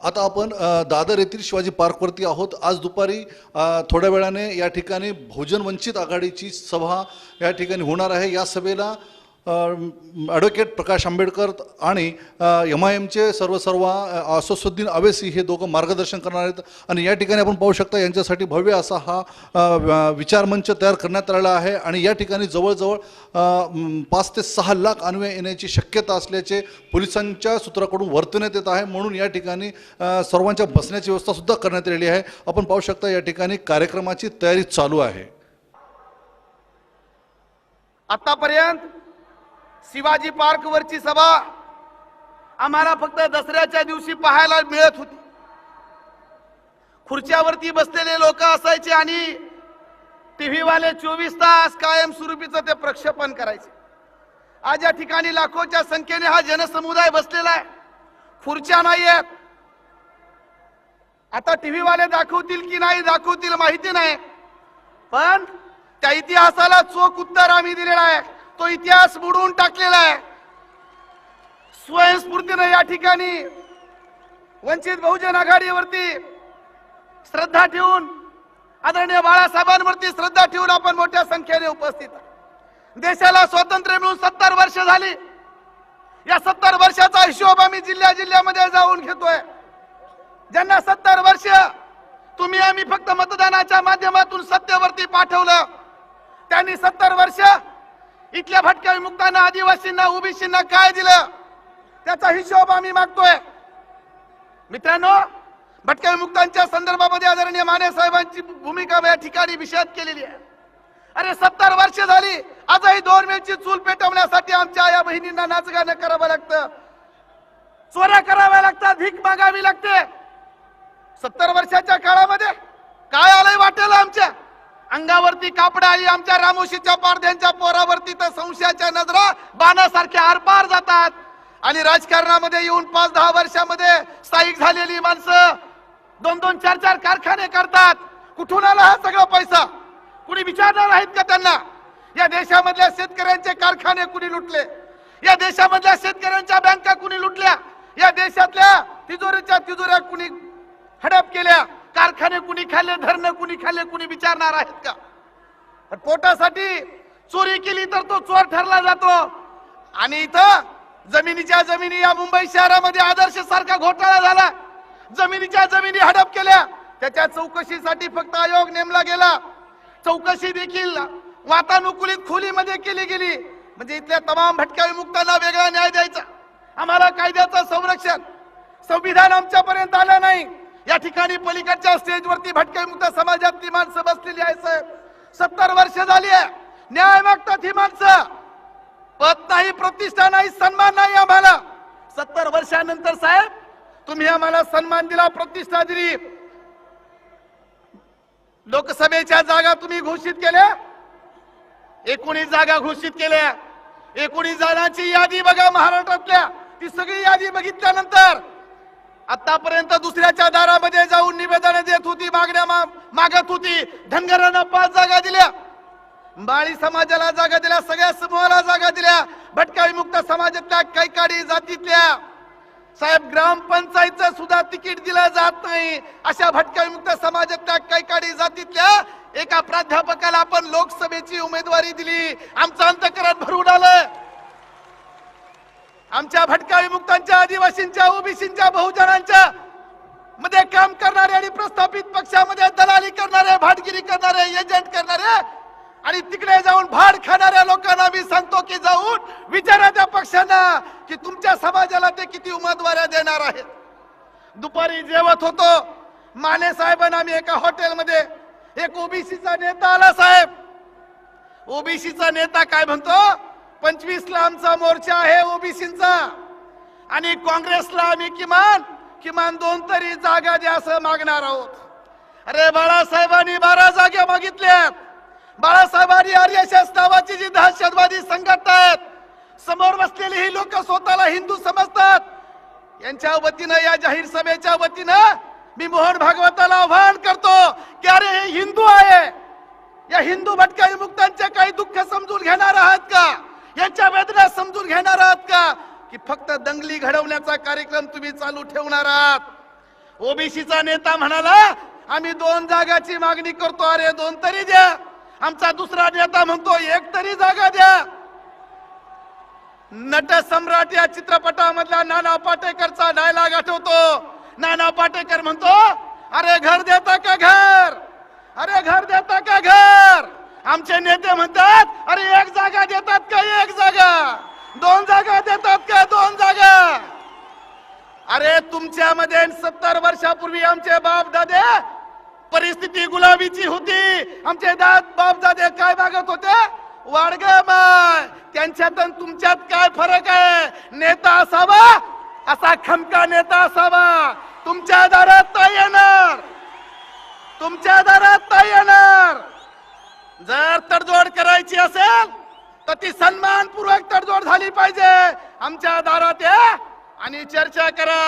आता आपण दादर येथील शिवाजी पार्कवरती आहोत. आज दुपारी थोड्या वेळाने या ठिकाणी बहुजन वंचित आघाडीची सभा या ठिकाणी होणार आहे. या सभेला ॲडव्होकेट प्रकाश आंबेडकर आणि एम आय एमचे सर्व सर्व असोसुद्दीन अवेसी हे दोघं मार्गदर्शन करणार आहेत. आणि या ठिकाणी आपण पाहू शकता यांच्यासाठी भव्य असा हा विचारमंच तयार करण्यात आलेला आहे. आणि या ठिकाणी जवळजवळ पाच ते सहा लाख अन्वय येण्याची शक्यता असल्याचे पोलिसांच्या सूत्राकडून वर्तवण्यात येत आहे. म्हणून या ठिकाणी सर्वांच्या बसण्याची व्यवस्थासुद्धा करण्यात आलेली आहे. आपण पाहू शकता या ठिकाणी कार्यक्रमाची तयारी चालू आहे. आतापर्यंत शिवाजी पार्क वरची सभा आम्हाला फक्त दसऱ्याच्या दिवशी पाहायला मिळत होती. खुर्च्यावरती बसलेले लोक असायचे आणि टीव्हीवाले चोवीस तास कायमस्वरूपीचं ते प्रक्षेपण करायचे. आज या ठिकाणी लाखोच्या संख्येने हा जनसमुदाय बसलेला आहे. खुर्च्या नाही आहेत. आता टीव्हीवाले दाखवतील की नाही दाखवतील माहिती नाही. पण त्या इतिहासाला चोख उत्तर आम्ही दिलेला आहे. तो इतिहास बुडवून टाकलेला आहे. स्वयंस्फूर्तीने या ठिकाणी वंचित बहुजन आघाडीवरती श्रद्धा ठेवून आदरणीय बाळासाहेबांवरती श्रद्धा ठेवून आपण मोठ्या संख्येने उपस्थित देशाला स्वातंत्र्य मिळून सत्तर वर्ष झाली. या सत्तर वर्षाचा हिशोब आम्ही जिल्ह्या जिल्ह्यामध्ये जाऊन घेतोय. ज्यांना सत्तर वर्ष तुम्ही आम्ही फक्त मतदानाच्या माध्यमातून सत्तेवरती पाठवलं. त्यांनी सत्तर वर्ष इथल्या भटक्या विमुक्तांना आदिवासींना ओबीसींना काय दिलं? त्याचा हिशोब आम्ही मागतोय. मित्रांनो भटक्या विमुक्तांच्या संदर्भामध्ये आदरणीय माने साहेबांची भूमिका या ठिकाणी विषयात केलेली आहे. अरे सत्तर वर्ष झाली आजही दोन वेळची चूल पेटवण्यासाठी आमच्या या बहिणींना नाचगाणं करावं लागतं. चोऱ्या कराव्या लागतात भीक मागावी लागते. सत्तर वर्षाच्या काळामध्ये काय आलंय वाटेल आमच्या? अंगावरती कापड आली आमच्या रामोशीच्या पारध्यांच्या पोरावरती तर संशयाच्या नजरा बाणासारख्या आरपार जातात. आणि राजकारणामध्ये येऊन पाच दहा वर्षामध्ये स्थायिक झालेली माणसं दोन दोन चार चार कारखाने करतात. कुठून आला हा सगळा पैसा? कुणी विचारणार आहेत का त्यांना? या देशामधल्या शेतकऱ्यांचे कारखाने कुणी लुटले? या देशामधल्या शेतकऱ्यांच्या बँका कुणी लुटल्या? या देशातल्या तिजोरीच्या तिजोऱ्या कुणी हडप केल्या? कारखाने कुणी खाल्ले धरणं कुणी खाल्ले कुणी विचारणार आहेत का? पण पोटासाठी चोरी केली तर तो चोर ठरला जातो. आणि इथं जमिनीच्या जमिनी या मुंबई शहरामध्ये आदर्श सारखा घोटाळा झाला. जमिनीच्या जमिनी हडप केल्या. त्याच्या चौकशीसाठी फक्त आयोग नेमला गेला. चौकशी देखील वातानुकूलित खोलीमध्ये केली गेली. म्हणजे इथल्या तमाम भटक्या विमुक्तांना वेगळा न्याय द्यायचा. आम्हाला कायद्याचं संरक्षण संविधान आमच्यापर्यंत आलं नाही. या ठिकाणी पलीकडच्या स्टेजवरती भटक्या विमुक्त समाजातली माणसं बसलेली आहे साहेब सत्तर वर्ष झाली आहे. न्याय मागतात ही माणसं. पद नाही प्रतिष्ठा नाही सन्मान नाही आम्हाला. सत्तर वर्षानंतर साहेब तुम्ही आम्हाला सन्मान दिला प्रतिष्ठा दिली. लोकसभेच्या जागा तुम्ही घोषित केल्या. एकोणीस जागा घोषित केल्या. एकोणीस जागांची यादी बघा महाराष्ट्रातल्या. ती सगळी यादी बघितल्यानंतर आतापर्यंत दुसऱ्याच्या दारामध्ये जाऊन निवेदन देत होती मागण्या मागत होती. धनगरांना पाच जागा दिल्या. बाळी समाजाला जागा दिल्या सगळ्या समूहाला जागा दिल्या. भटकाळी मुक्त समाजातल्या कैकाडी जातीतल्या. साहेब ग्रामपंचायतचं सुद्धा तिकीट दिलं जात नाही. अशा भटकाळी मुक्त समाजातल्या कैकाडी जातीतल्या एका प्राध्यापकाला आपण लोकसभेची उमेदवारी दिली. आमचं अंतकरण भरून आलं. आमच्या भटक्या विमुक्तांच्या आदिवासींच्या ओबीसींच्या बहुजनांच्या मध्ये काम करणारे आणि प्रस्थापित पक्षामध्ये दलाली करणारे भाटगिरी करणारे एजंट करणारे आणि तिकडे जाऊन भाड खाणाऱ्या लोकांना मी सांगतो की जाऊन विचारा त्या पक्षांना की तुमच्या समाजाला ते किती उमेदवाऱ्या देणार आहेत. दुपारी जेवत होतो. माने साहेबांना आम्ही एका हॉटेलमध्ये एक ओबीसीचा नेता आला साहेब. ओबीसीचा नेता काय म्हणतो? पंचवीस ला आमचा मोर्चा आहे ओबीसीचा. आणि काँग्रेसला आम्ही किमान किमान दोन तरी जागा द्या असं मागणार आहोत. अरे बाळासाहेबांनी बारा जागा मागितल्यात. बाळासाहेबांनी आर नावाची जी दहशतवादी संघटना आहेत समोर बसलेली ही लोक स्वतःला हिंदू समजतात. यांच्या वतीनं या जाहीर सभेच्या वतीनं मी मोहन भागवताला आव्हान करतो की अरे हे हिंदू आहे. या हिंदू भटक्या विमुक्तांचे काही दुःख समजून घेणार आहात का? यांच्या वेदना समजून घेणार आहात का? की फक्त दंगली घडवण्याचा कार्यक्रम तुम्ही चालू ठेवणार आहात. ओबीसीचा नेता म्हणाला आम्ही दोन जागाची मागणी करतो अरे दोन तरी द्या. आमचा दुसरा नेता म्हणतो एक तरी जागा द्या. नट सम्राट या चित्रपटामधला नाना पाटेकरचा डायलॉग आठवतो. नाना पाटेकर म्हणतो अरे घर देता का घर? अरे घर देता का घर? आमचे नेते म्हणतात अरे एक जागा देतात का? एक जागा. दोन जागा देतात का? दोन जागा. अरे तुमच्यामध्ये सत्तर वर्षापूर्वी आमचे बाप दादे परिस्थिती गुलाबीची होती. आमचे दाद बाप दादे काय मागत होते? वाडग माय. त्यांच्यात आणि तुमच्यात काय फरक आहे? नेता असावा असा खमका नेता असावा. तुमच्या दारात तर येणार. तुमच्या दारात तर येणार. जर तडजोड करायची असेल तर ती सन्मानपूर्वक तडजोड झाली पाहिजे. आमच्या दारात या आणि चर्चा करा.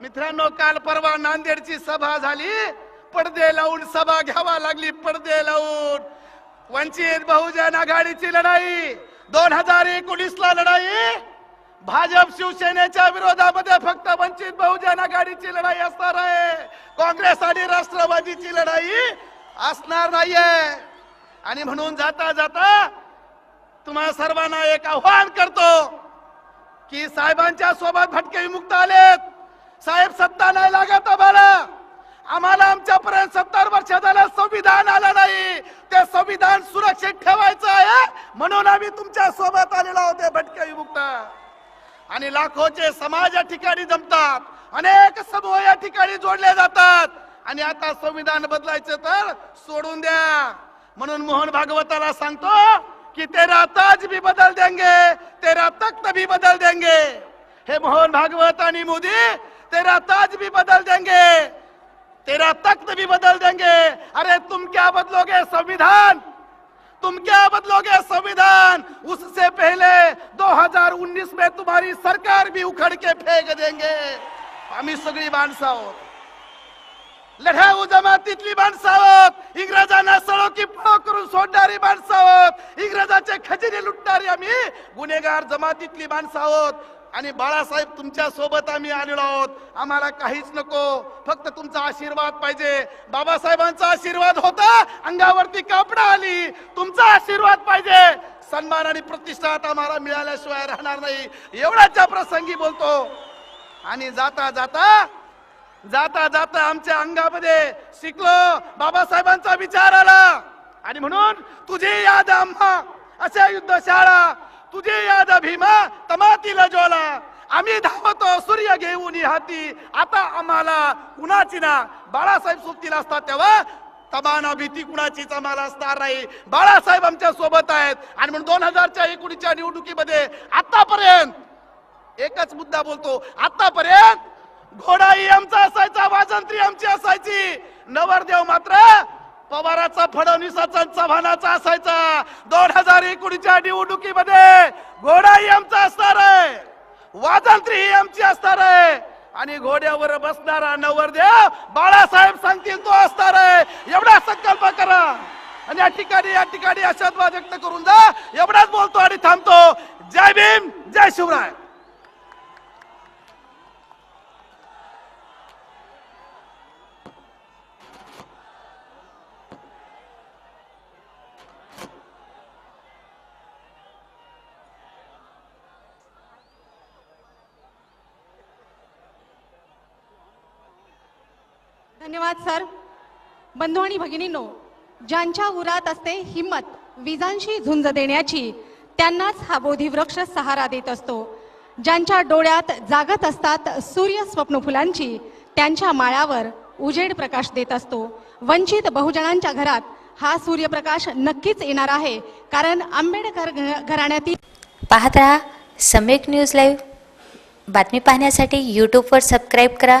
मित्रांनो काल परवा नांदेडची सभा झाली. पडदे लावून सभा घ्यावा लागली पडदे लावून. वंचित बहुजन आघाडीची लढाई दोन हजार एकोणीस ला लढाई. भाजप शिवसेनेच्या विरोधामध्ये फक्त वंचित बहुजन आघाडीची लढाई असणार आहे. काँग्रेस आणि राष्ट्रवादीची लढाई असणार नाहीये. आणि म्हणून जाता जाता तुम्हा सर्वांना एक आव्हान करतो की साहेबांच्या सोबत भटके विमुक्त आलेत. साहेब सत्ता नाही लागत आम्हाला. आम्हाला आमच्यापर्यंत सत्तर वर्ष झालं संविधान आलं नाही. ते संविधान सुरक्षित ठेवायचं आहे म्हणून आम्ही तुमच्यासोबत आलेलो आहोत भटके विमुक्त. आणि लाखोचे समाज या ठिकाणी जमतात. अनेक समूह या ठिकाणी जोडले जातात. आणि आता संविधान बदलायचं तर सोडून द्या. म्हणून मोहन भागवताला सांगतो की तेरा ताज भी बदल देंगे, तेरा तख्त भी बदल देंगे. हे मोहन भागवत मोदी, तेरा ताज भी बदल देंगे, तेरा तख्त भी बदल देंगे. अरे तुम क्या बदलोगे संविधान? तुम क्या बदलोगे संविधान? उससे पहले 2019 में तुम्हारी सरकार भी उखड़ के फेंक देंगे. आम्ही सगळी माणसं लढाऊ जमातीतली माणसं आहोत इंग्रजांना सळो की पळो करून सोडणारी माणसं आहोत इंग्रजाचे खजिने लुटणारी आम्ही गुन्हेगार जमातीतली माणसं आहोत आणि बाळासाहेब तुमच्यासोबत आम्ही आलेलो आहोत. आम्हाला काहीच नको. फक्त तुमचा आशीर्वाद पाहिजे. बाबासाहेबांचा आशीर्वाद होता. अंगावरती कापडा आली. तुमचा आशीर्वाद पाहिजे. सन्मान आणि प्रतिष्ठा आता आम्हाला मिळाल्याशिवाय राहणार नाही. एवढ्याच्या प्रसंगी बोलतो. आणि जाता जाता जाता जाता आमच्या अंगामध्ये शिकलो. बाबासाहेबांचा विचार आला. आणि म्हणून तुझी याद आम्हा अशा युद्धशाळा तुझी याद भीमा तमातीला ज्वाला. आम्ही धावतो सूर्य घेऊन हाती. आता आम्हाला कुणाची ना बाळासाहेब सोबतील असतात तेव्हा. तमाना भीती कुणाचीच आम्हाला असणार नाही. बाळासाहेब आमच्यासोबत आहेत. आणि म्हणून दोन हजारच्या एकोणीसच्या निवडणुकीमध्ये आतापर्यंत एकच मुद्दा बोलतो. आतापर्यंत घोडाई आमचा असायचा वाजंत्री आमची असायची. नवरदेव मात्र पवाराचा फडणवीसाचा चव्हाणाचा असायचा. दोन हजार एकोणीसच्या निवडणुकीमध्ये घोडाई आमचा असणार आहे. वाजंत्री ही आमची असणार आहे. आणि घोड्यावर बसणारा नवरदेव बाळासाहेब सांगतील तो असणार आहे. एवढा संकल्प करा. आणि या ठिकाणी या ठिकाणी आशाद्वाद व्यक्त करून जा. एवढाच बोलतो आणि थांबतो. जय भीम जय शिवराय. धन्यवाद सर. बंधू आणि भगिनींनो ज्यांच्या उरात असते हिम्मत विजांशी झुंज देण्याची त्यांनाच हा बोधीवृक्ष सहारा देत असतो. ज्यांच्या डोळ्यात जागत असतात सूर्य स्वप्न फुलांची त्यांच्या माळ्यावर उजेड प्रकाश देत असतो. वंचित बहुजनांच्या घरात हा सूर्यप्रकाश नक्कीच येणार आहे कारण आंबेडकर घ- घराण्यातील पाहत राहा सम्यक न्यूज लाईव्ह. बातमी पाहण्यासाठी यूट्यूबवर सबस्क्राईब करा.